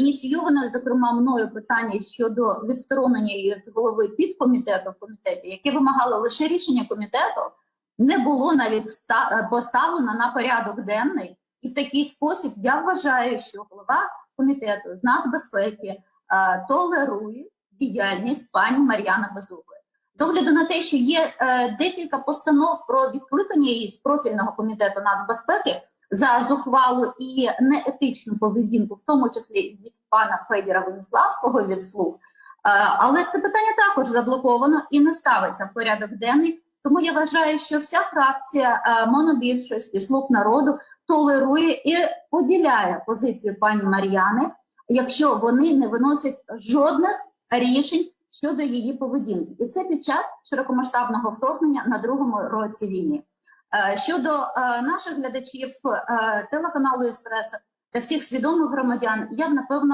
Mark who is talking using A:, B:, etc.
A: Ініційоване, зокрема, мною питання щодо відсторонення її з голови підкомітету в комітеті, яке вимагало лише рішення комітету, не було навіть поставлено на порядок денний. І в такий спосіб я вважаю, що голова комітету з нацбезпеки е, толерує діяльність пані Мар'яни Безугли. З огляду на те, що є е, декілька постанов про відкликання її з профільного комітету нацбезпеки за зухвалу і неетичну поведінку, в тому числі від пана Федіра Веніславського від слуг. Е, але це питання також заблоковано і не ставиться в порядок денний. Тому я вважаю, що вся фракція е, монобільшості слуг народу толерує і поділяє позицію пані Мар'яни, якщо вони не виносять жодних рішень щодо її поведінки, і це під час широкомасштабного вторгнення на другому році війни. Е, Щодо е, наших глядачів е, телеканалу Еспресо та всіх свідомих громадян, я б напевно